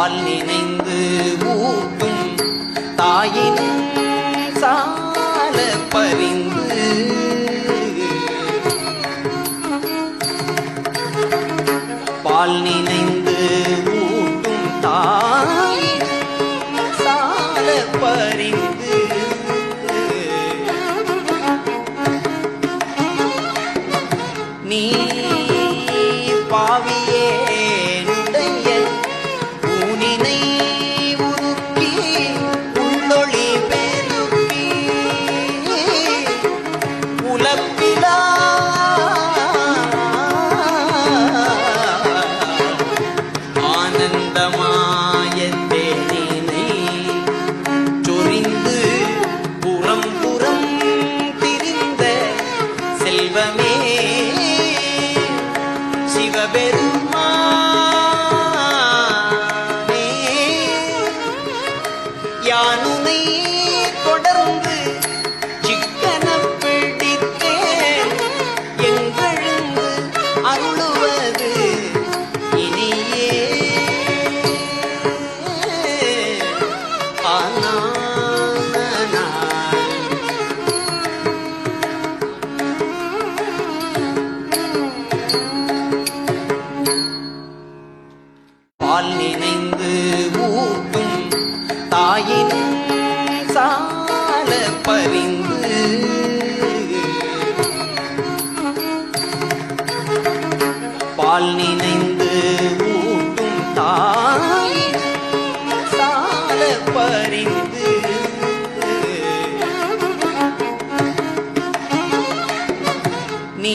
பால் நினைந்து ஊட்டும் தாயின் சால பறிந்து பால் நினைந்து ஊட்டும் தாயின் சால பறிந்து நீ ஆனந்தமாய சொரிந்து புறம் புறம் திரிந்த செல்வமே. சிவபெருமானே யானுனை தொடர்ந்து பால் நினைந்து ஊட்டும் தாயின் சால பரிந்து. பால் நினைந்து அறிந்து நீ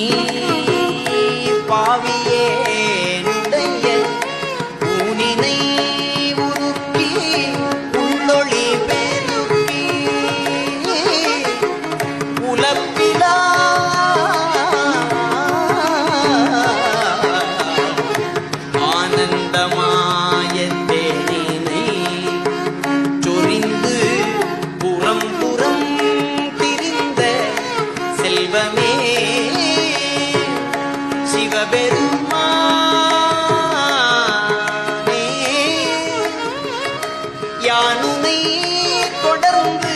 சிவபெருமானே யானுனை தொடர்ந்து